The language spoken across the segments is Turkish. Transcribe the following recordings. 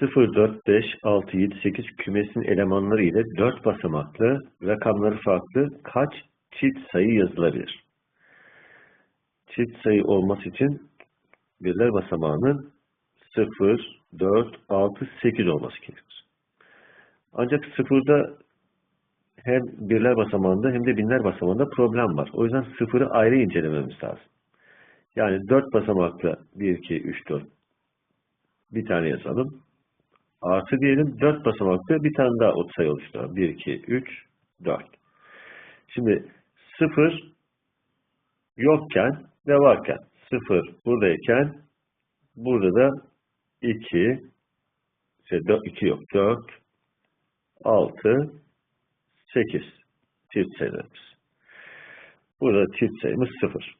0, 4, 5, 6, 7, 8 kümesin elemanları ile 4 basamaklı rakamları farklı kaç çift sayı yazılabilir? Çift sayı olması için birler basamağının 0, 4, 6, 8 olması gerekir. Ancak sıfırda hem birler basamağında hem de binler basamağında problem var. O yüzden sıfırı ayrı incelememiz lazım. Yani 4 basamaklı 1, 2, 3, 4 bir tane yazalım. Artı diyelim 4 basamaklı bir tane daha sayı oluşturalım. 1, 2, 3, 4. Şimdi 0 yokken ve varken 0 buradayken burada da 2 şey 4, 2 yok 4 6 8 çift sayılarımız. Burada çift sayımız 0.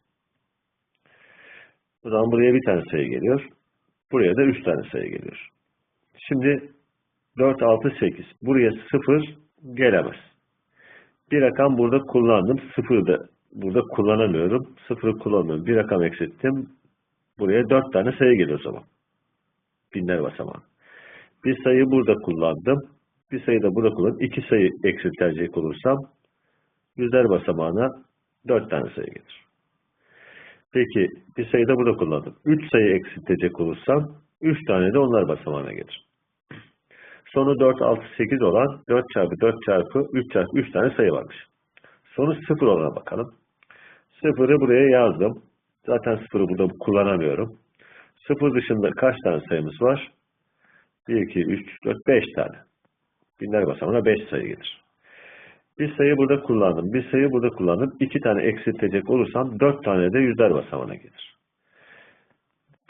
O zaman buraya bir tane sayı geliyor. Buraya da 3 tane sayı geliyor. Şimdi 4, 6, 8. Buraya 0 gelemez. Bir rakam burada kullandım. 0 da burada kullanamıyorum. 0'ı kullanmıyorum. Bir rakam eksilttim. Buraya 4 tane sayı geliyor o zaman. Binler basamağı. Bir sayı burada kullandım. Bir sayı da burada kullandım. İki sayı eksiltecek olursam yüzler basamağına 4 tane sayı gelir. Peki bir sayı da burada kullandım. 3 sayı eksiltecek olursam 3 tane de onlar basamağına gelir. Sonu 4, 6, 8 olan 4 çarpı 4 çarpı 3 çarpı 3 tane sayı varmış. Sonu 0 olana bakalım. 0'ı buraya yazdım. Zaten 0'ı burada kullanamıyorum. 0 dışında kaç tane sayımız var? 1, 2, 3, 4, 5 tane. Binler basamağına 5 sayı gelir. Bir sayı burada kullandım. Bir sayı burada kullandım. 2 tane eksiltecek olursam 4 tane de yüzler basamağına gelir.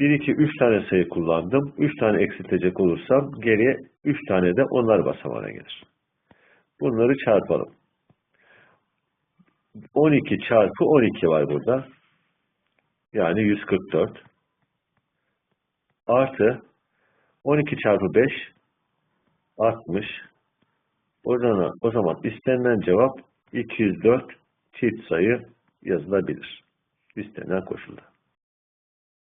1, 2, 3 tane sayı kullandım. 3 tane eksiltecek olursam geriye 3 tane de onlar basamağına gelir. Bunları çarpalım. 12 çarpı 12 var burada. Yani 144. Artı 12 çarpı 5 60. Oradan, o zaman istenilen cevap 204 çift sayı yazılabilir. İstenilen koşulda.